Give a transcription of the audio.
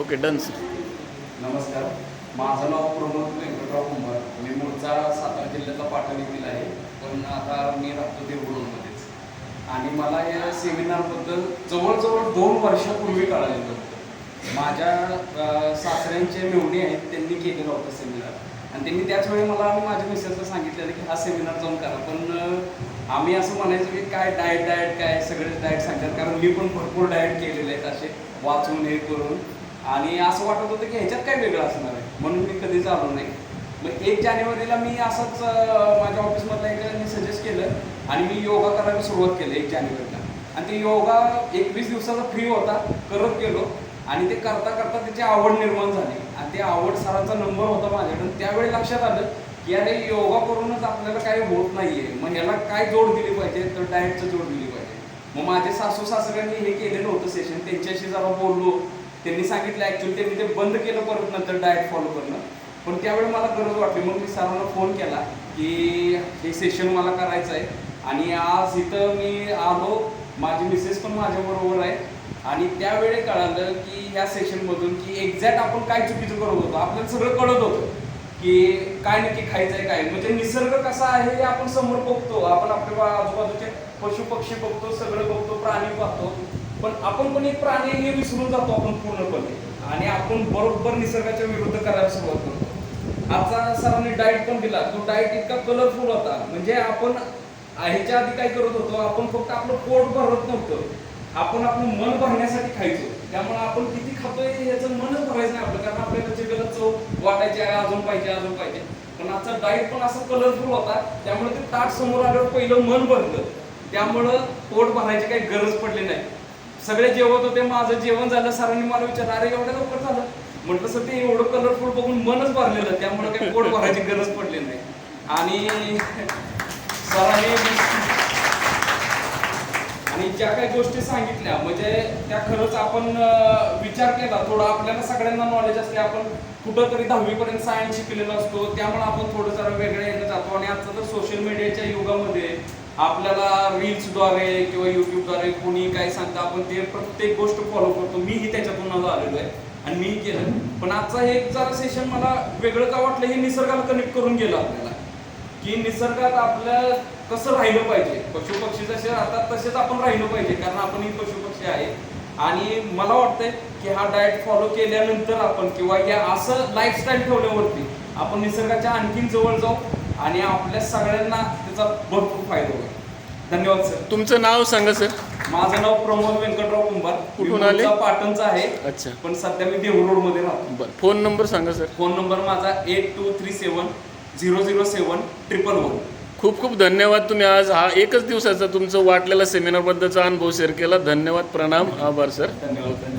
Okay done sir नमस्कार. माझं नाव प्रमोद व्यंकटराव कुंभार. मी मूळचा सातारा जिल्ह्याचा पाटण येथील आहे. पण आता मी राहतो देवगडमध्येच आणि मला या सेमिनारबद्दल जवळजवळ दोन वर्षापूर्वी कळालेलं होतं. माझ्या सासऱ्यांचे मेवणी आहेत त्यांनी केलेलं होतं सेमिनार. आणि त्यांनी त्याच वेळी मला आणि माझ्या मिसेसला सांगितलेलं की हा सेमिनार जाऊन करा. पण आम्ही असं म्हणायचो की काय डाएट डाएट काय सगळेच डाएट सांगतात. कारण मी पण भरपूर डाएट केलेले आहेत असे. वाचून हे करून. आणि असं वाटत होतं की ह्याच्यात काय वेगळं असणार आहे? म्हणून मी कधीच आलो नाही. मग एक जानेवारीला मी असंच माझ्या ऑफिसमधल्या एकाने सजेस्ट केलं आणि मी योगा करायला सुरुवात केली एक जानेवारीला. आणि ते योगा एकवीस दिवसाचा फ्री होता करत गेलो आणि ते करता करता त्याची आवड निर्माण झाली. आणि ते आवड सरांचा नंबर होता माझ्याकडून. त्यावेळी लक्षात आलं की अरे योगा करूनच आपल्याला काही होत नाही आहे मग ह्याला काय जोड दिली पाहिजे? तर डाएटचं जोड दिली पाहिजे. मग माझे सासू सासऱ्यांनी हे केलेलं होतं सेशन त्यांच्याशी जरा बोललो. त्यांनी सांगितलं ॲक्च्युली त्यांनी ते बंद केलं परत नंतर डाएट फॉलो करणं. पण त्यावेळी मला गरज वाटली. मग मी सरांना फोन केला की हे सेशन मला करायचं आहे. आणि आज इथं मी आलो. माझी मिसेस पण माझ्याबरोबर आहे. आणि त्यावेळी कळालं की ह्या सेशनमधून की एक्झॅक्ट आपण काय चुकीचं करत होतो. आपल्याला सगळं कळत होतं की काय नक्की खायचं आहे काय? म्हणजे निसर्ग कसा आहे हे आपण समोर बघतो. आपण आपल्या आजूबाजूच्या आजूबाजूचे पशु पक्षी बघतो सगळं बघतो प्राणी पाहतो. पण आपण पण एक प्राणी हे विसरून जातो आपण पूर्णपणे. आणि आपण बरोबर निसर्गाच्या विरुद्ध करायला सुरुवात करतो. आजचा सरांनी डाएट पण दिला. तो डाएट इतका कलरफुल होता. म्हणजे आपण ह्याच्या आधी काय करत होतो आपण फक्त आपलं पोट भरत नव्हतं. आपण आपलं मन भरण्यासाठी खायचो. त्यामुळे आपण किती खातोय याचं मनच भरायचं नाही आपलं. कारण आपल्याला जिभेला चव वाटायची आहे अजून पाहिजे अजून पाहिजे. पण आजचा डाएट पण असं कलरफुल होता. त्यामुळे ते ताट समोर आल्यावर पहिलं मन भरलं. त्यामुळं पोट भरायची काही गरज पडली नाही. सगळे जेवत होते माझं जेवण झालं सरांनी मला विचारलं अरे एवढं लवकर झालं? म्हटलं सर ते एवढं कलरफुल बघून मनच भरलेलं त्यामुळे काही पोट भरायची गरज पडली नाही. आणि सरांनी आणि ज्या काही गोष्टी सांगितल्या म्हणजे त्या खरंच आपण विचार केला. थोडा आपल्याला सगळ्यांना नॉलेज असते आपण कुठं तरी दहावी पर्यंत सायन्स शिकलेलो असतो. त्यामुळे आपण थोडं जरा वेगळ्या येणं जातो. आणि आता तर सोशल मीडियाच्या युगामध्ये आपल्याला रील्सद्वारे किंवा युट्यूबद्वारे कोणी काय सांगतं आपण ते प्रत्येक गोष्ट फॉलो करतो. मीही त्याच्यातून आलेलो आहे आणि मीही केलं. पण आजचा हे एक जरा सेशन मला वेगळं का वाटलं हे निसर्गाला कनेक्ट करून गेलं आपल्याला. की निसर्गात आपल्या कसं राहिलं पाहिजे? पशु पक्षी जसे राहतात तसेच आपण राहिलं पाहिजे. कारण आपण ही पशु पक्षी आहे. आणि मला वाटतंय की हा डाएट फॉलो केल्यानंतर आपण किंवा या असं लाईफस्टाईल ठेवल्यावरती आपण निसर्गाच्या आणखीन जवळ जाऊ. आणि आपल्या सगळ्यांना त्याचा भरपूर फायदा होईल. धन्यवाद सर. तुमचं नाव सांगा सर. माझं नाव प्रमोद व्यंकटराव कुंभार. कुठून आले? मूळचा पाटणचा आहे. अच्छा. पण सध्या मी देहू रोडमध्ये राहतो. बरं. फोन नंबर सांगा सर. फोन नंबर माझा eight two three seven zero zero seven triple one. खूप खूप धन्यवाद तुम्ही आज हा एकच दिवसाचा तुमचं वाटलेला सेमिनारबद्दलचा अनुभव शेअर केला. धन्यवाद प्रणाम. आभार सर. धन्यवाद धन्यवाद.